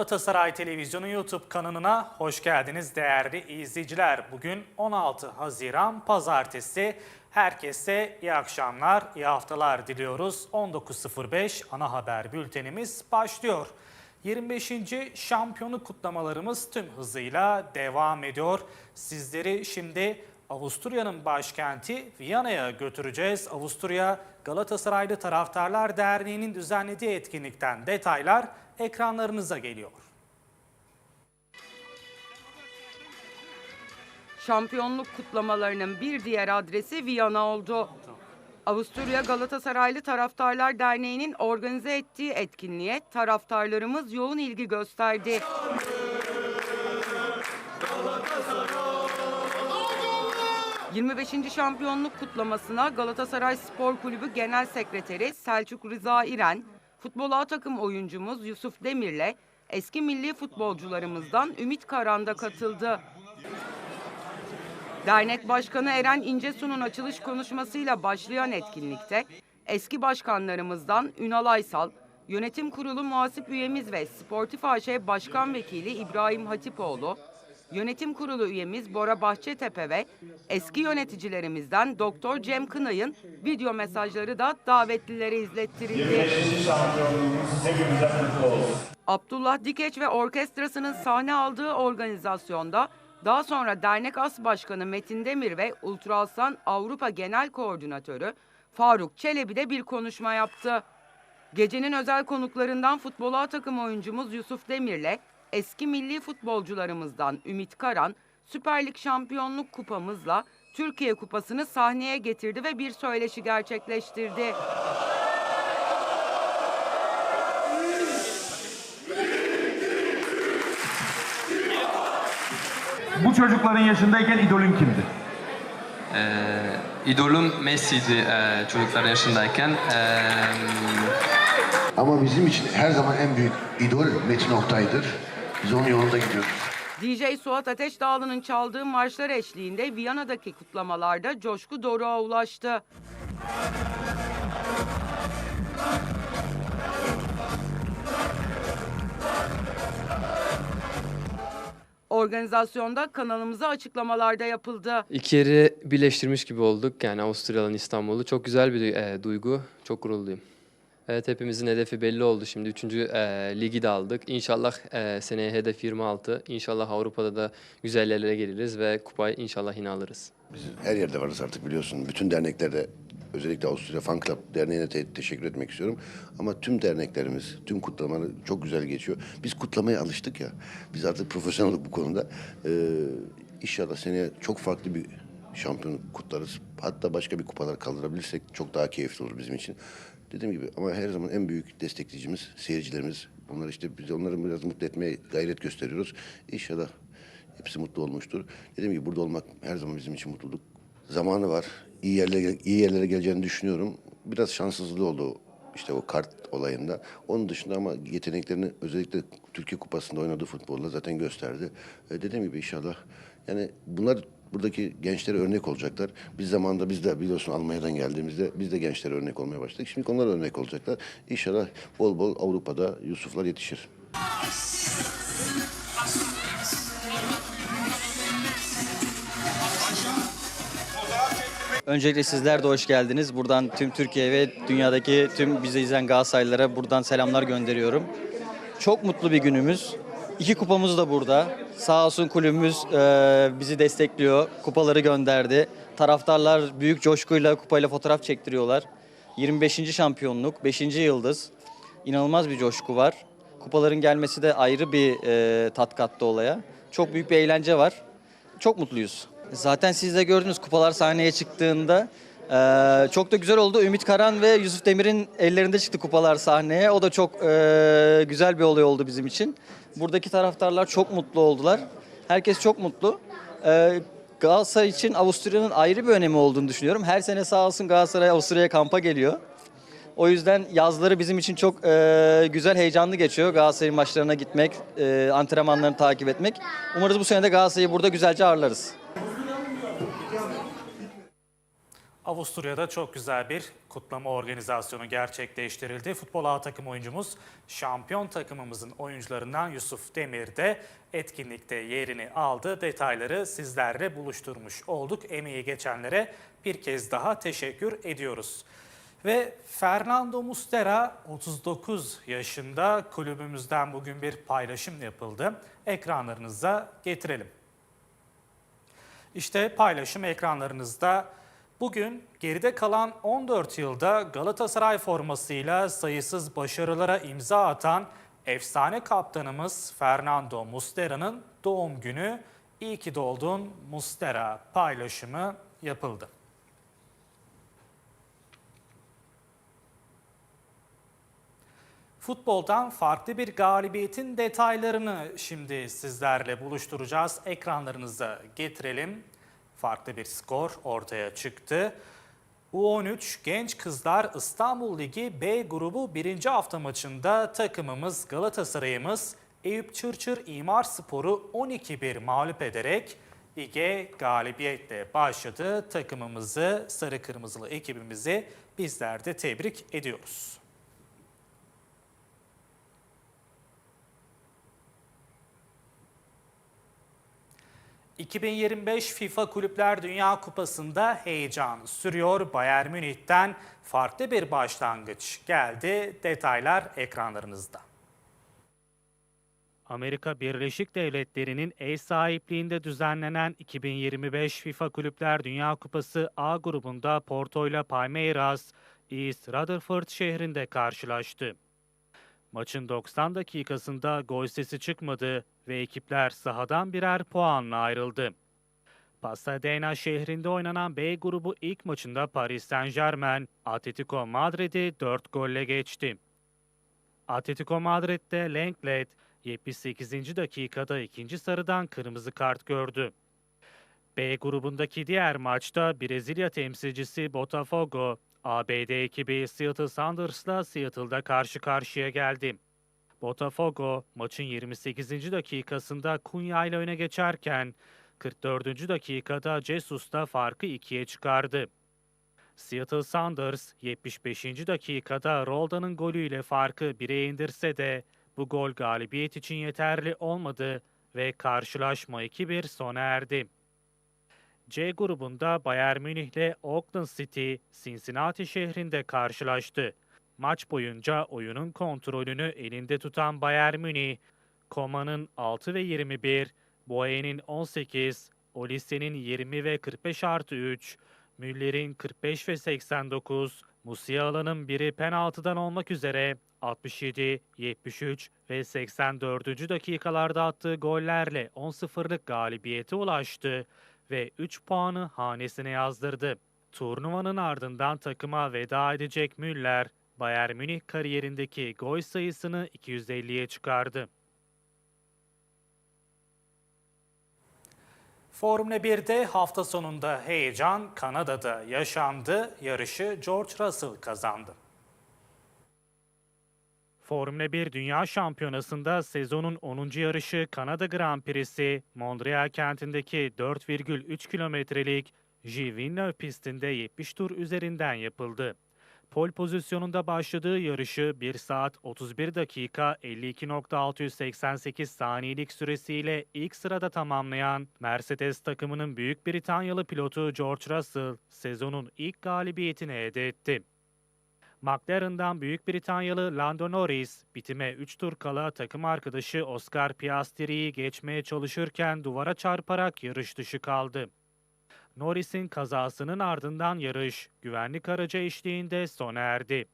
Galatasaray Televizyonu YouTube kanalına hoş geldiniz değerli izleyiciler. Bugün 16 Haziran Pazartesi. Herkese iyi akşamlar, iyi haftalar diliyoruz. 19.05 ana haber bültenimiz başlıyor. 25. şampiyonu kutlamalarımız tüm hızıyla devam ediyor. Sizleri şimdi Avusturya'nın başkenti Viyana'ya götüreceğiz. Avusturya Galatasaraylı Taraftarlar Derneği'nin düzenlediği etkinlikten detaylar ekranlarınıza geliyor. Şampiyonluk kutlamalarının bir diğer adresi Viyana oldu. Avusturya Galatasaraylı Taraftarlar Derneği'nin organize ettiği etkinliğe taraftarlarımız yoğun ilgi gösterdi. ...25. şampiyonluk kutlamasına Galatasaray Spor Kulübü Genel Sekreteri Selçuk Rıza İren... ...futbol A takım oyuncumuz Yusuf Demir'le... ...eski milli futbolcularımızdan Ümit Karan katıldı. Dernek Başkanı Eren İncesu'nun açılış konuşmasıyla başlayan etkinlikte eski başkanlarımızdan Ünal Aysal, Yönetim Kurulu muhasip üyemiz ve Sportif AŞ Başkan Vekili İbrahim Hatipoğlu, Yönetim Kurulu üyemiz Bora Bahçetepe ve eski yöneticilerimizden Doktor Cem Kınay'ın video mesajları da davetlilere izlettirildi. 25. şampiyonluğumuz hepimize kutlu olsun. Abdullah Dikeç ve orkestrasının sahne aldığı organizasyonda daha sonra dernek as başkanı Metin Demir ve Ultrasan Avrupa Genel Koordinatörü Faruk Çelebi de bir konuşma yaptı. Gecenin özel konuklarından futbol A takım oyuncumuz Yusuf Demir'le eski milli futbolcularımızdan Ümit Karan Süper Lig şampiyonluk kupamızla Türkiye kupasını sahneye getirdi ve bir söyleşi gerçekleştirdi. Bu çocukların yaşındayken idolün kimdi? Ee, idolüm Messi'ydi e, çocuklar yaşındayken. Ee, Ama bizim için her zaman en büyük idol Metin Oktay'dır. Biz onun yolunda gidiyoruz. DJ Suat Ateşdağlı'nın çaldığı marşlar eşliğinde Viyana'daki kutlamalarda coşku doruğa ulaştı. Organizasyonda kanalımıza açıklamalarda yapıldı. İki yeri birleştirmiş gibi olduk. Yani Avusturya'nın İstanbul'u. Çok güzel bir e, duygu. Çok gururluyum. Evet hepimizin hedefi belli oldu. Şimdi üçüncü e, ligi de aldık. İnşallah e, seneye hedef 26. İnşallah Avrupa'da da güzel yerlere geliriz ve kupayı inşallah yine alırız. Biz her yerde varız artık biliyorsun. Bütün derneklerde özellikle Avusturya Fan Club Derneği'ne te- teşekkür etmek istiyorum. Ama tüm derneklerimiz, tüm kutlamalar çok güzel geçiyor. Biz kutlamaya alıştık ya. Biz artık profesyonel bu konuda. Ee, inşallah seneye çok farklı bir şampiyonluk kutlarız. Hatta başka bir kupalar kaldırabilirsek çok daha keyifli olur bizim için. Dediğim gibi ama her zaman en büyük destekleyicimiz seyircilerimiz. Onlar işte biz onları biraz mutlu etmeye gayret gösteriyoruz. İnşallah hepsi mutlu olmuştur. Dediğim gibi burada olmak her zaman bizim için mutluluk. Zamanı var. İyi yerlere, iyi yerlere geleceğini düşünüyorum. Biraz şanssızlığı oldu işte o kart olayında. Onun dışında ama yeteneklerini özellikle Türkiye Kupası'nda oynadığı futbolla zaten gösterdi. E, dediğim gibi inşallah yani bunlar buradaki gençlere örnek olacaklar. Biz zamanında biz de biliyorsun Almanya'dan geldiğimizde biz de gençlere örnek olmaya başladık. Şimdi onlar örnek olacaklar. İnşallah bol bol Avrupa'da Yusuflar yetişir. Öncelikle sizler de hoş geldiniz. Buradan tüm Türkiye ve dünyadaki tüm bizi izleyen Galatasaraylılara buradan selamlar gönderiyorum. Çok mutlu bir günümüz. İki kupamız da burada. Sağ olsun kulübümüz e, bizi destekliyor. Kupaları gönderdi. Taraftarlar büyük coşkuyla kupayla fotoğraf çektiriyorlar. 25. şampiyonluk, 5. yıldız. İnanılmaz bir coşku var. Kupaların gelmesi de ayrı bir e, tat kattı olaya. Çok büyük bir eğlence var. Çok mutluyuz. Zaten siz de gördünüz kupalar sahneye çıktığında eee, çok da güzel oldu. Ümit Karan ve Yusuf Demir'in ellerinde çıktı kupalar sahneye. O da çok eee, güzel bir olay oldu bizim için. Buradaki taraftarlar çok mutlu oldular. Herkes çok mutlu. Eee Galatasaray için Avusturya'nın ayrı bir önemi olduğunu düşünüyorum. Her sene sağ olsun Galatasaray Avusturya'ya kampa geliyor. O yüzden yazları bizim için çok eee, güzel, heyecanlı geçiyor. Galatasaray'ın maçlarına gitmek, eee, antrenmanlarını takip etmek. Umarız bu sene de Galatasaray'ı burada güzelce ağırlarız. Avusturya'da çok güzel bir kutlama organizasyonu gerçekleştirildi. Futbol A takım oyuncumuz şampiyon takımımızın oyuncularından Yusuf Demir de etkinlikte yerini aldı. Detayları sizlerle buluşturmuş olduk. Emeği geçenlere bir kez daha teşekkür ediyoruz. Ve Fernando Mustera 39 yaşında kulübümüzden bugün bir paylaşım yapıldı. Ekranlarınıza getirelim. İşte paylaşım ekranlarınızda. Bugün geride kalan 14 yılda Galatasaray formasıyla sayısız başarılara imza atan efsane kaptanımız Fernando Mustera'nın doğum günü İyi ki doğdun Mustera paylaşımı yapıldı. Futboldan farklı bir galibiyetin detaylarını şimdi sizlerle buluşturacağız. Ekranlarınıza getirelim. Farklı bir skor ortaya çıktı. U13 Genç Kızlar İstanbul Ligi B grubu 1. hafta maçında takımımız Galatasaray'ımız Eyüp Çırçır İmar Sporu 12-1 mağlup ederek lige galibiyetle başladı. Takımımızı, sarı kırmızılı ekibimizi bizler de tebrik ediyoruz. ...2025 FIFA Kulüpler Dünya Kupası'nda heyecan sürüyor. Bayern Münih'ten farklı bir başlangıç geldi. Detaylar ekranlarınızda. Amerika Birleşik Devletleri'nin ev sahipliğinde düzenlenen 2025 FIFA Kulüpler Dünya Kupası A grubunda Porto ile Palmeiras, East Rutherford şehrinde karşılaştı. Maçın 90 dakikasında gol sesi çıkmadı ve ekipler sahadan birer puanla ayrıldı. Pasadena şehrinde oynanan B grubu ilk maçında Paris Saint-Germain, Atletico Madrid'i 4 golle geçti. Atletico Madrid'de Lenglet 78. dakikada ikinci sarıdan kırmızı kart gördü. B grubundaki diğer maçta Brezilya temsilcisi Botafogo, ABD ekibi Seattle Sounders'la Seattle'da karşı karşıya geldi. Botafogo maçın 28. dakikasında Kunya ile öne geçerken 44. dakikada Jesus'ta farkı ikiye çıkardı. Seattle Sounders 75. dakikada Rolda'nın golüyle farkı 1'e indirse de bu gol galibiyet için yeterli olmadı ve karşılaşma 2-1 sona erdi. C grubunda Bayern Münih ile Auckland City, Cincinnati şehrinde karşılaştı. Maç boyunca oyunun kontrolünü elinde tutan Bayern Münih, Koma'nın 6 ve 21, Boye'nin 18, Olise'nin 20 ve 45 artı 3, Müller'in 45 ve 89, Musiala'nın biri penaltıdan olmak üzere 67, 73 ve 84. dakikalarda attığı gollerle 10-0'lık galibiyete ulaştı ve 3 puanı hanesine yazdırdı. Turnuvanın ardından takıma veda edecek Müller, Bayern Münih kariyerindeki gol sayısını 250'ye çıkardı. Formula 1'de hafta sonunda heyecan Kanada'da yaşandı. Yarışı George Russell kazandı. Formula 1 Dünya Şampiyonası'nda sezonun 10. yarışı Kanada Grand Prix'si Montreal kentindeki 4,3 kilometrelik J. Villeneuve pistinde 70 tur üzerinden yapıldı. Pol pozisyonunda başladığı yarışı 1 saat 31 dakika 52.688 saniyelik süresiyle ilk sırada tamamlayan Mercedes takımının Büyük Britanyalı pilotu George Russell sezonun ilk galibiyetini elde etti. McLaren'dan Büyük Britanyalı Lando Norris bitime 3 tur kala takım arkadaşı Oscar Piastri'yi geçmeye çalışırken duvara çarparak yarış dışı kaldı. Norris'in kazasının ardından yarış güvenlik aracı eşliğinde sona erdi.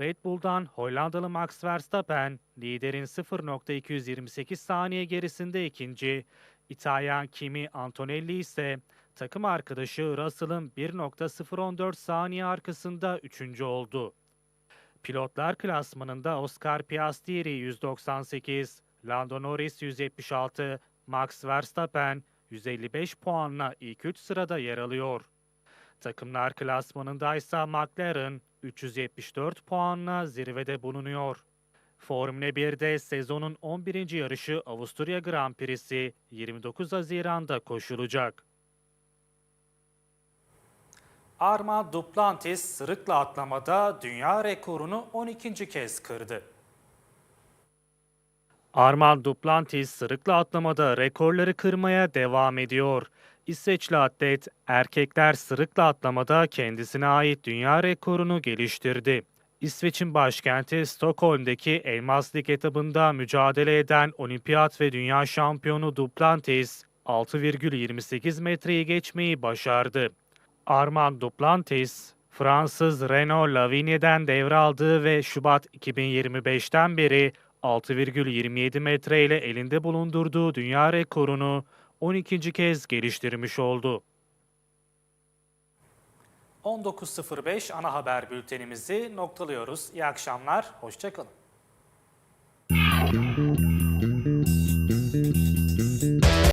Red Bull'dan Hollandalı Max Verstappen liderin 0.228 saniye gerisinde ikinci, İtalyan Kimi Antonelli ise takım arkadaşı Russell'ın 1.014 saniye arkasında üçüncü oldu. Pilotlar klasmanında Oscar Piastri 198, Lando Norris 176, Max Verstappen 155 puanla ilk 3 sırada yer alıyor. Takımlar klasmanında ise McLaren 374 puanla zirvede bulunuyor. Formula 1'de sezonun 11. yarışı Avusturya Grand Prix'si 29 Haziran'da koşulacak. Armand Duplantis sırıkla atlamada dünya rekorunu 12. kez kırdı. Armand Duplantis sırıkla atlamada rekorları kırmaya devam ediyor. İsveçli atlet erkekler sırıkla atlamada kendisine ait dünya rekorunu geliştirdi. İsveç'in başkenti Stockholm'daki Elmas Lig etabında mücadele eden olimpiyat ve dünya şampiyonu Duplantis 6,28 metreyi geçmeyi başardı. Armand Duplantis, Fransız Renault Lavigne'den devraldığı ve Şubat 2025'ten beri 6,27 metre ile elinde bulundurduğu dünya rekorunu 12. kez geliştirmiş oldu. 19.05 ana haber bültenimizi noktalıyoruz. İyi akşamlar, hoşçakalın.